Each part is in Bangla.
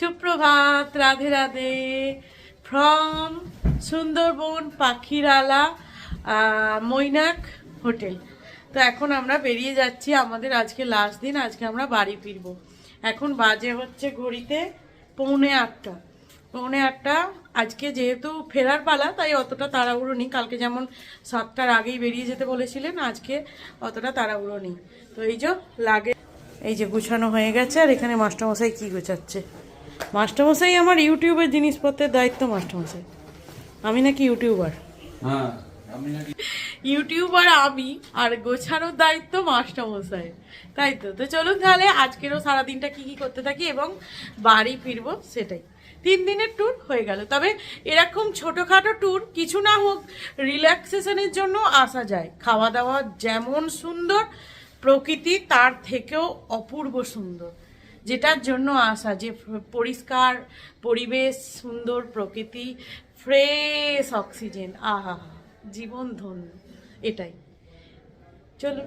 সুপ্রভাত, Radhe Radhe. From Sundarban, Pakhirala Mainak hotel. তো এখন আমরা বেরিয়ে যাচ্ছি আমাদের আজকে লাস্ট দিন, আজকে আমরা বাড়ি ফিরবো। এখন বাজে হচ্ছে ঘড়িতে পৌনে আটটা। পৌনে আটটা, আজকে যেহেতু ফেরার পালা, তাই অতটা তাড়াহুড়ো নেই। কালকে যেমন সাতটার আগেই বেরিয়ে যেতে বলেছিলেন, আজকে অতটা তাড়াহুড়ো নেই। তো এই যে লাগে, এই যে গুছানো হয়ে গেছে, আর এখানে মাস্টারমশাই কি গোছাচ্ছে? মাস্টারমশাই আমার ইউটিউবের জিনিসপত্রের দায়িত্ব মাস্টারমশাই। আমি নাকি ইউটিউবার। হ্যাঁ ইউটিউবার আমি আর গোছানোর দায়িত্ব মাস্টারমশাই। তাই তো? তো চলুন তাহলে আজকেরও সারাদিনটা কি কি করতে থাকি এবং বাড়ি ফিরবো সেটাই। তিন দিনের ট্যুর হয়ে গেল। তবে এরকম ছোটোখাটো ট্যুর কিছু না হোক রিল্যাক্সেশনের জন্য আসা যায়। খাওয়া দাওয়া যেমন সুন্দর প্রকৃতি তার থেকেও অপূর্ব সুন্দর। যেটার জন্য আসা যে পরিষ্কার, পরিবেশ, সুন্দর প্রকৃতি ফ্রেশ অক্সিজেন আহা, জীবন ধন্য, এটাই। চলো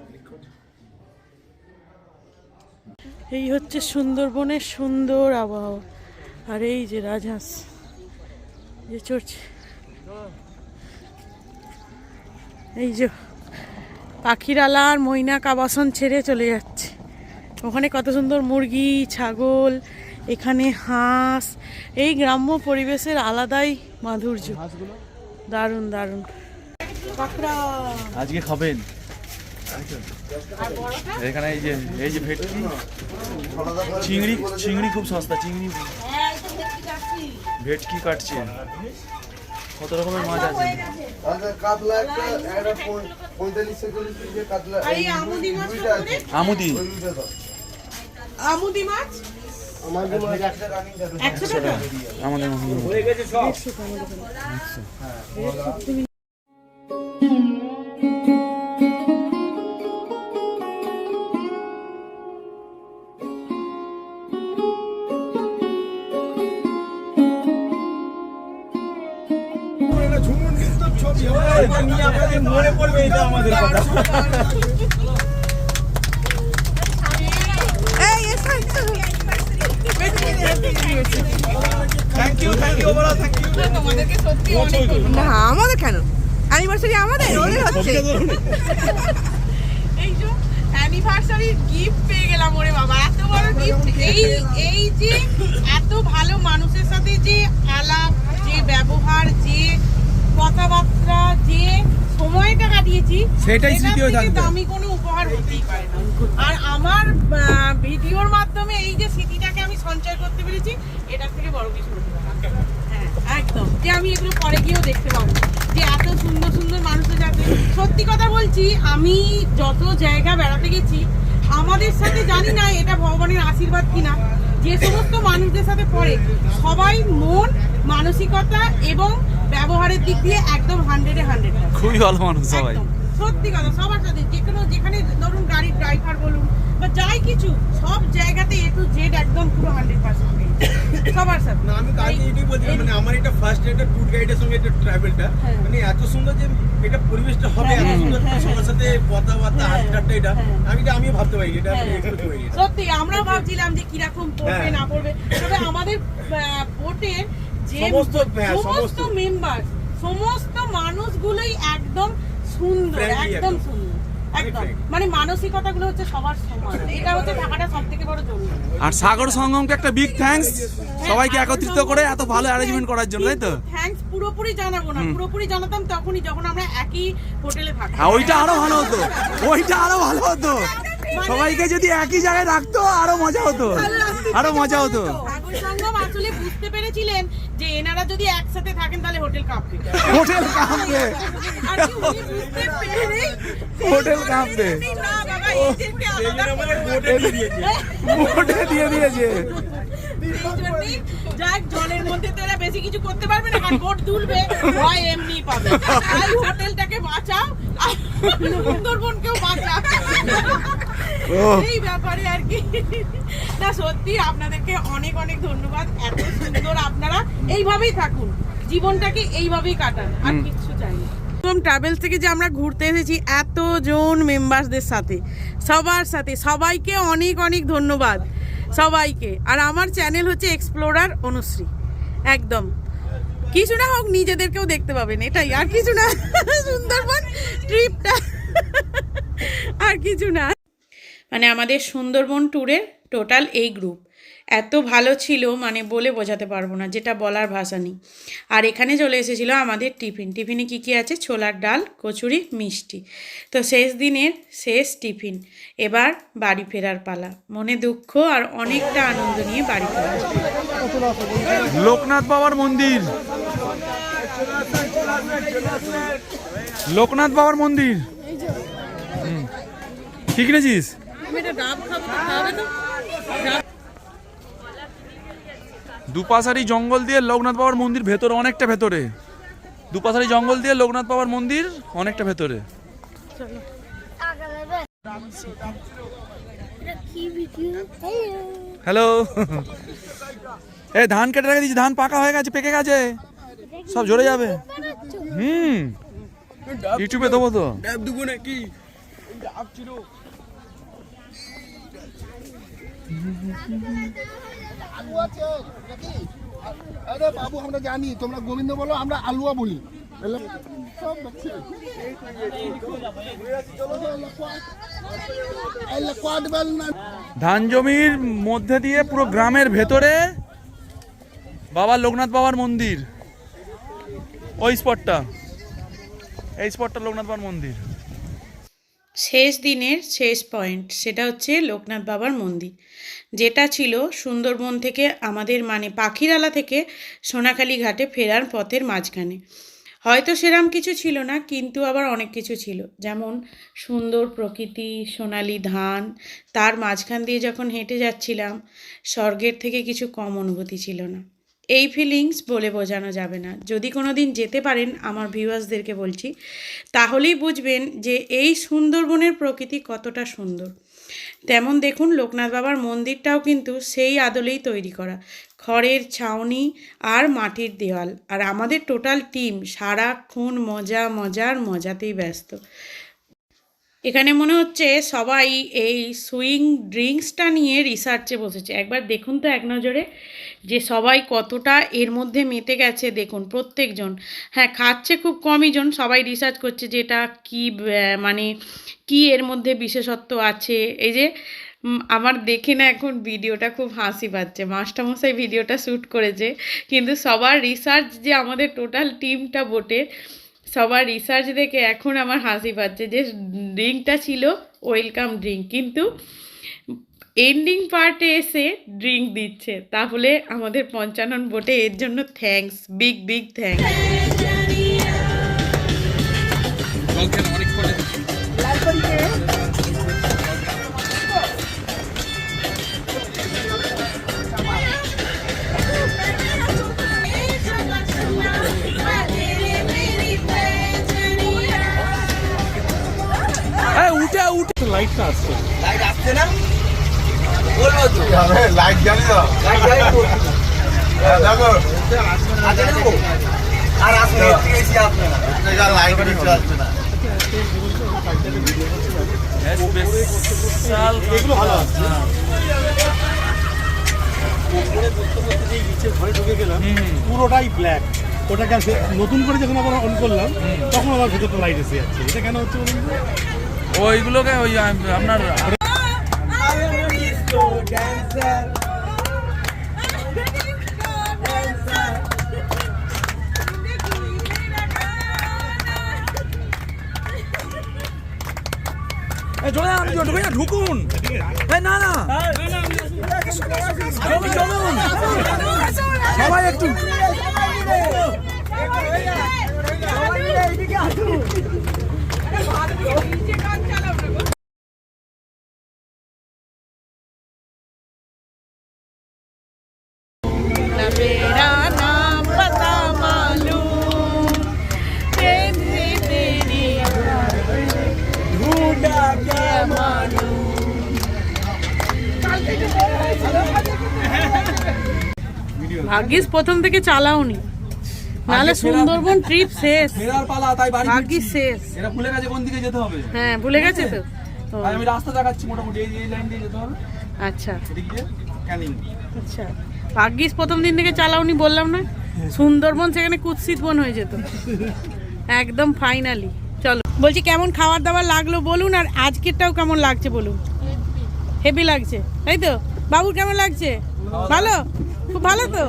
এই হচ্ছে সুন্দরবনের সুন্দর আবহাওয়া। আর এই যে রাজহাঁস, যে চড়ছে। এই যে পাখিরালা আর মৈনাক আবাসন ছেড়ে চলে যাচ্ছে। ওখানে কত সুন্দর মুরগি ছাগল এখানে হাঁস এই গ্রাম্য পরিবেশের আলাদাই মাধুর্য। দারুণ দারুণ। কাঁকড়া আজকে খাবেন? এখানে এই যে এই যে ভেটকি। চিংড়ি চিংড়ি খুব সস্তা চিংড়ি। ভেটকি কাটছে। কত রকমের মাছ আছে? আচ্ছা কাতলা একটা একটা পঁয়- পঁয়তাল্লিশ ছেচল্লিশ পিস দিয়ে কাতলা আর এই আমুদি মাছ দুইটা আছে আমুদি ওই দুইটা দাও আমুদি মাছ আমার জন্য একটা রানিং যাবে একশো টাকা আমাদের না আমাদের কেন? অ্যানিভার্সারি আমাদের ওদের হচ্ছে। অ্যানিভার্সারি গিফট পেয়ে গেলাম ওরে বাবা এত বড় গিফট এই এই যে এত ভালো মানুষের সাথে যে আলাপ যে ব্যবহার যে কথাবার্তা যে সময়টা কাটিয়েছি সেটাই এটার স্মৃতি থেকে থাকবে। দামি কোনো উপহার হতেই পারে না। আর আমার ভিডিওর মাধ্যমে এই যে স্মৃতিটাকে আমি সঞ্চয় করতে পেরেছি এটার থেকে বড় কিছু হতে পারে হ্যাঁ একদম। যে আমি এগুলো পরে গিয়েও দেখতে পাবো। যে এত সুন্দর সুন্দর মানুষের সাথে সত্যি কথা বলছি আমি যত জায়গা বেড়াতে গেছি আমাদের সাথে জানি না এটা ভগবানের আশীর্বাদ কিনা। যে সমস্ত মানুষদের সাথে পড়ে সবাই মন মানসিকতা এবং ব্যবহারের দিক দিয়ে একদম হান্ড্রেডে হান্ড্রেড খুবই ভালো মানুষ সবাই। সত্যি কথা সবার সাথে যে কোনো যেখানে ধরুন গাড়ির ড্রাইভার বলুন বা যাই কিছু সব জায়গাতে এ টু জেড একদম পুরো হান্ড্রেড পার্সেন্ট সবার সাথে। না আমি কালকে এটাই বলছিলাম মানে আমার এটা ফার্স্ট এটা ট্যুর গাইডের সঙ্গে এটা ট্রাভেলটা হ্যাঁ। মানে এত সুন্দর যে এটা পরিবেশটা হবে হ্যাঁ, এত হ্যাঁ, সুন্দর সবার সাথে কথাবার্তা এটা। আমি এটা ভাবতে পারি এটা সত্যি আমরাও ভাবছিলাম যে কীরকম পড়বে। না পড়বে। তবে আমাদের বোটের যে সমস্ত, হ্যাঁ, সমস্ত। সমস্ত। মেম্বার সমস্ত মানুষগুলোই একদম সুন্দর একদম। সুন্দর একদম। মানে মানসিকতাগুলো হচ্ছে সবার সমান। এটা হচ্ছে থাকাটা সব বড় জরুরি। আর সাগর সঙ্গমকে একটা বিগ থ্যাঙ্কস সবাইকে একত্রিত করে এত ভালো অ্যারেঞ্জমেন্ট করার জন্য তাই তো? থ্যাঙ্কস পুরোপুরি জানাব না পুরোপুরি জানাতাম তখনই যখন আমরা একই হোটেলে থাকতাম। হ্যাঁ ওইটা আরও ভালো হতো। ওইটা আরও ভালো হতো। সবাইকে যদি একই জায়গায় রাখতো আরও মজা হতো। আরও মজা হতো। ঠাকুর সঙ্গম আসলে বুঝতে পেরেছিলেন যে এনারা যদি একসাথে থাকেন তাহলে হোটেল কাঁপবে। হোটেল কাঁপবে। হোটেল কাঁপবে। বোটে দিয়ে দিয়েছে। যাক জলের মধ্যে তো এরা বেশি কিছু করতে পারবে না কারণ বোট তুলবে ভয় এমনি পাবে। তাই হোটেলটাকে বাঁচাও আর সুন্দরবনকেও বাঁচাও। এই ব্যাপারে আর কি। না সত্যি আপনাদেরকে অনেক অনেক ধন্যবাদ। এত সুন্দর আপনারা এইভাবেই থাকুন। জীবনটাকে এইভাবেই কাটান আর কিচ্ছু চাই না। ট্রাভেলস থেকে যে আমরা ঘুরতে এসেছি এতজন মেম্বারসদের সাথে সবার সাথে সবাইকে অনেক অনেক ধন্যবাদ সবাইকে। আর আমার চ্যানেল হচ্ছে এক্সপ্লোরার অনুশ্রী একদম। কিছু না হোক নিজেদেরকেও দেখতে পাবেন এটাই। আর কিছু না সুন্দরবন ট্রিপটা আর কিছু না। মানে আমাদের সুন্দরবন ট্যুরের টোটাল এই গ্রুপ। এত ভালো ছিল মানে বলে বোঝাতে পারব না, যেটা বলার ভাষা নেই। আর এখানে চলে এসেছিল আমাদের টিফিন। টিফিনে কি কি আছে? ছোলার ডাল, কচুরি, মিষ্টি। তো শেষ দিনের শেষ টিফিন। এবার বাড়ি ফেরার পালা। মনে দুঃখ আর অনেকটা আনন্দ নিয়ে বাড়ি ফেরা। লোকনাথ বাবার মন্দির। লোকনাথ বাবার মন্দির। দুপাশারি জঙ্গল দিয়ে লোকনাথ বাবার মন্দির ভেতরে অনেকটা ভেতরে। দুপাশারি জঙ্গল দিয়ে লোকনাথ বাবার মন্দির অনেকটা ভেতরে। হ্যালো এ ধান কেটে রেখে দিয়েছি ধান পাকা হয়ে গেছে পেকে গেছে। সব ঝরে যাবে। হুম। ইউটিউবে দেবো তো। ডাব দুবো নাকি? ডাব ছিল। বাবু, আমরা জানি, তোমরা গোবিন্দ বলো, আমরা আলুয়া বলি। ধান জমির মধ্যে দিয়ে পুরো গ্রামের ভেতরে বাবা লোকনাথ বাবার মন্দির। ওই স্পটটা এই স্পটটা লোকনাথ বাবার মন্দির। শেষ দিনের শেষ পয়েন্ট, সেটা হচ্ছে লোকনাথ বাবার মন্দির। যেটা ছিল সুন্দরবন থেকে আমাদের মানে পাখিরালা থেকে সোনাখালী ঘাটে ফেরার পথের মাঝখানে। হয়তো সেরাম কিছু ছিল না, কিন্তু আবার অনেক কিছু ছিল। যেমন সুন্দর প্রকৃতি, সোনালি ধান, তার মাঝখান দিয়ে যখন হেঁটে যাচ্ছিলাম, স্বর্গের থেকে কিছু কম অনুভূতি ছিল না। এই ফিলিংস বলে বোঝানো যাবে না। যদি কোনো দিন যেতে পারেন, আমার ভিউয়ার্সদেরকে বলছি, তাহলেই বুঝবেন যে এই সুন্দরবনের প্রকৃতি কতটা সুন্দর। তেমন দেখুন, লোকনাথ বাবার মন্দিরটাও কিন্তু সেই আদলেই তৈরি করা। খড়ের ছাউনি আর মাটির দেওয়াল। আর আমাদের টোটাল টিম সারাক্ষণ মজা, মজার, মজাতেই ব্যস্ত। এখানে মনে হচ্ছে সবাই এই সুইং ড্রিঙ্কসটা নিয়ে রিসার্চে বসেছে। একবার দেখুন তো এক নজরে যে সবাই কতটা এর মধ্যে মেতে গেছে, দেখুন প্রত্যেকজন। হ্যাঁ খাচ্ছে খুব কমই জন, সবাই রিসার্চ করছে যে এটা কী মানে কি এর মধ্যে বিশেষত্ব আছে। এই যে আমার দেখে না এখন ভিডিওটা খুব হাসি পাচ্ছে। মাস্টারমশাই ভিডিওটা শ্যুট করেছে, কিন্তু সবার রিসার্চ যে আমাদের টোটাল টিমটা বোটের সবার রিসার্চ দেখে এখন আমার হাসি পাচ্ছে যে ড্রিঙ্কটা ছিল ওয়েলকাম ড্রিঙ্ক কিন্তু এন্ডিং পার্টে এসে ড্রিঙ্ক দিচ্ছে। তাহলে আমাদের পঞ্চানন বোটে এর জন্য থ্যাংকস বিগ বিগ থ্যাঙ্কস লাইটটা আসছে। লাইট জ্বালি দাও হ্যাঁ, দেখো। আর আসলে লাইট নিচে না। এগুলো ভালো আছে। ঘরে ঢুকে গেলাম পুরোটাই ব্ল্যাক ওটাকে নতুন করে যখন আবার অন করলাম তখন আবার ভেতরটা লাইট এসে যাচ্ছে। এটা কেন হচ্ছে বলুন? ওইগুলোকে ওই আম- আপনার ঢুকুন। না না। সবাই একটু। ভাগ্যিস প্রথম থেকে চালাওনি। নাহলে সুন্দরবন ট্রিপ শেষ। ফেরার পালা তাই বাড়ি ভাগ্যিস শেষ। এটা ভুলে গেছে কোন দিকে যেতে হবে। হ্যাঁ ভুলে গেছে তো। আমি রাস্তা দেখাচ্ছি মোটামুটি এই এই লাইন দিয়ে যেতে হবে। আচ্ছা। ক্যানিং আচ্ছা। ভাগ্যিস প্রথম দিন থেকে চালাওনি বললাম না। সুন্দরবন সেখানে কুৎসিত বন হয়ে যেত। একদম ফাইনালি চলো। বলছি কেমন খাবার দাবার লাগল বলুন আর আজকেরটাও কেমন লাগছে বলুন? হেভি লাগছে তাই তো? বাবু কেমন লাগছে। ভালো? খুব ভালো তো?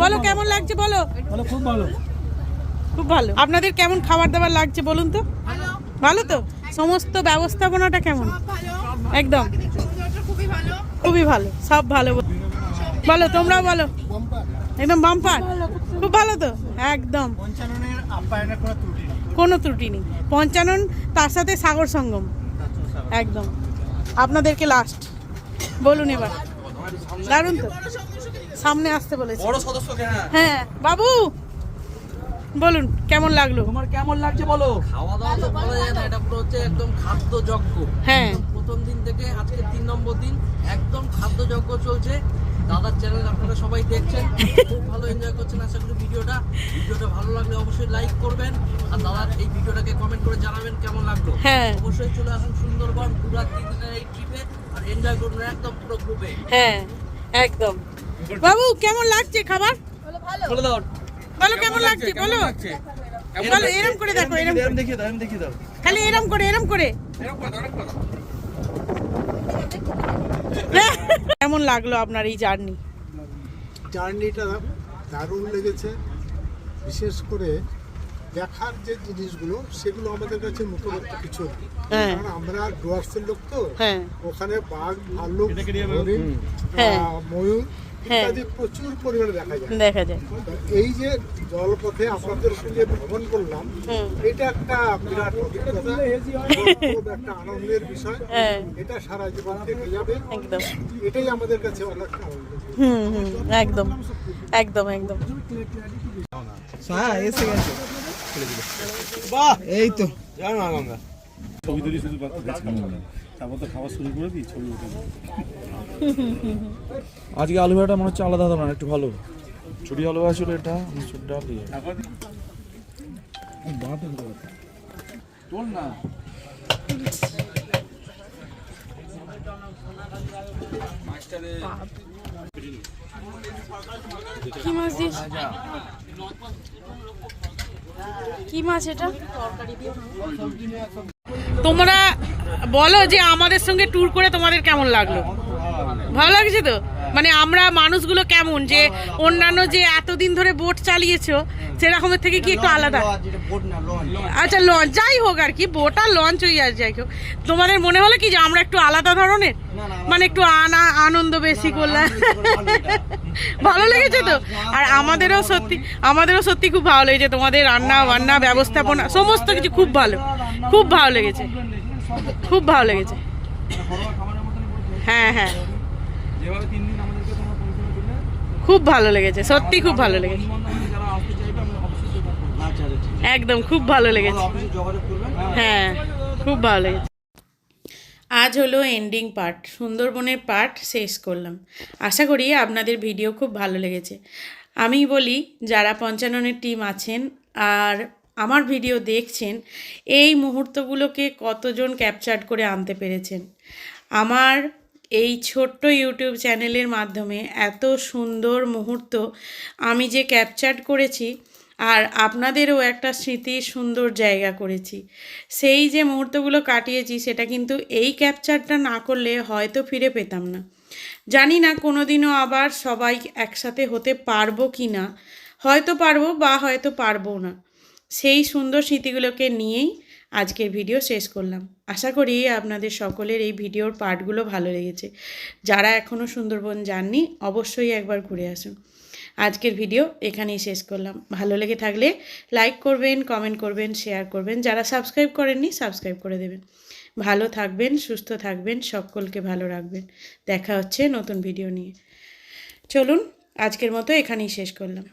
বলো কেমন লাগছে বলো? খুব ভালো। খুব ভালো। আপনাদের কেমন খাবার দাবার লাগছে বলুন তো? ভালো তো? সমস্ত ব্যবস্থাপনাটা কেমন? একদম। খুবই ভালো। সব ভালো বলো তোমরাও বলো। একদম বাম্পার। খুব ভালো তো? একদম। কোনো ত্রুটি নেই। কোনো ত্রুটি নেই। পঞ্চানন তার সাথে সাগর সঙ্গম। একদম। আপনাদেরকে লাস্ট বলুন এবার। দারুণ তো? সামনে আসতে বলেছি। বড় সদস্যকে হ্যাঁ। হ্যাঁ বাবু! বলুন কেমন লাগল? তোমার কেমন লাগছে বলো? খাওয়া দাওয়া তো বলা যায় না এটা পুরো হচ্ছে একদম খাদ্য যজ্ঞ। হ্যাঁ। প্রথম দিন থেকে আজকে তিন নম্বর দিন একদম খাদ্য যজ্ঞ চলছে। দাদার চ্যানেল আপনারা সবাই দেখছেন খুব ভালো এনজয় করছেন আশা করি ভিডিওটা। ভিডিওটা ভালো লাগলে অবশ্যই লাইক করবেন। আর দাদার এই ভিডিওটাকে কমেন্ট করে জানাবেন কেমন লাগল। হ্যাঁ। অবশ্যই চলে আসুন সুন্দরবন পুরা তিন দিনের এই ট্রিপে আর এনজয় করবেন একদম পুরো গ্রুপে হ্যাঁ একদম। বাবু কেমন লাগছে খাবার? বলে দাও। বলো কেমন লাগছে? বলো। বলো এরম করে দেখো এরম এরম দেখিয়ে দাও এরম দেখিয়ে দাও। খালি এরম করে এরম করে। কেমন লাগল আপনার এই জার্নি? জার্নিটা দারুণ লেগেছে। বিশেষ করে দেখার যে জিনিসগুলো সেগুলো আমাদের কাছে নতুনত্ব কিছু হ্যাঁ। কারণ আমরা ডুয়ার্সের লোক তো। হ্যাঁ। ওখানে বাঘ ভাল্লুক হ্যাঁ। ময়ূর। ইত্যাদি প্রচুর পরিমাণে দেখা যায়। দেখা যায়। তো এই যে জলপথে আপনাদের সঙ্গে ভ্রমণ করলাম এটা একটা বিরাট অভিজ্ঞতা একটা আনন্দের বিষয়। হ্যাঁ। এটা সারা জীবন থেকে যাবে। একদম। এটাই আমাদের কাছে অনেক হুম হুম একদম। একদম একদম। ছবি তুলি শুধু তারপর তো খাওয়া শুরু করে দিই ছবি আজকে আলু ভাড়াটা মনে হচ্ছে আলাদা ধরনের একটু ভালো। ছুটি আলু ভাড়া ছিল এটা মসুর ডাল দিয়ে। না। কি মাছ দিস কি মাছ এটা? তোমরা বলো যে আমাদের সঙ্গে ট্যুর করে তোমাদের কেমন লাগল? ভালো লাগছে তো? মানে আমরা মানুষগুলো কেমন যে অন্যান্য যে এতদিন ধরে বোট চালিয়েছো সেরকমের থেকে কি একটু আলাদা? আচ্ছা লঞ্চ যাই হোক আর কি বোট আর লঞ্চ হয়ে যায় যাই হোক। তোমাদের মনে হলো কি যে আমরা একটু আলাদা ধরনের? মানে একটু আনা আনন্দ বেশি করলাম। ভালো লেগেছে তো? আর আমাদেরও সত্যি আমাদেরও সত্যি খুব ভালো লেগেছে তোমাদের রান্না বান্না ব্যবস্থাপনা সমস্ত কিছু খুব ভালো খুব ভালো লেগেছে। খুব ভালো লেগেছে। হ্যাঁ হ্যাঁ। খুব ভালো লেগেছে, সত্যি খুব ভালো লেগেছে। একদম, খুব ভালো লেগেছে। হ্যাঁ খুব ভালো লেগেছে। আজ হলো এন্ডিং পার্ট সুন্দরবনের পার্ট শেষ করলাম। আশা করি আপনাদের ভিডিও খুব ভালো লেগেছে। আমি বলি, যারা পঞ্চাননের টিম আছেন, আর আমার ভিডিও দেখছেন, এই মুহূর্তগুলোকে কতজন ক্যাপচার করে আনতে পেরেছেন? আমার এই ছোট্ট ইউটিউব চ্যানেলের মাধ্যমে এত সুন্দর মুহূর্ত আমি যে ক্যাপচার করেছি আর আপনাদেরও একটা স্মৃতির সুন্দর জায়গা করেছি। সেই যে মুহূর্তগুলো কাটিয়েছি, সেটা কিন্তু এই ক্যাপচারটা না করলে হয়তো ফিরে পেতাম না। জানি না কোনো দিনও আবার সবাই একসাথে হতে পারব কি না হয়তো পারব বা হয়তো পারব না। সেই সুন্দর স্মৃতিগুলোকে নিয়েই আজকের ভিডিও শেষ করলাম। আশা করি আপনাদের সকলের এই ভিডিওর পার্টগুলো ভালো লেগেছে। যারা এখনও সুন্দরবন যাননি, অবশ্যই একবার ঘুরে আসুন। আজকের ভিডিও এখানেই শেষ করলাম। ভালো লেগে থাকলে লাইক করবেন, কমেন্ট করবেন, শেয়ার করবেন। যারা সাবস্ক্রাইব করেননি, সাবস্ক্রাইব করে দেবেন। ভালো থাকবেন, সুস্থ থাকবেন, সকলকে ভালো রাখবেন। দেখা হচ্ছে নতুন ভিডিও নিয়ে। চলুন, আজকের মতো এখানেই শেষ করলাম।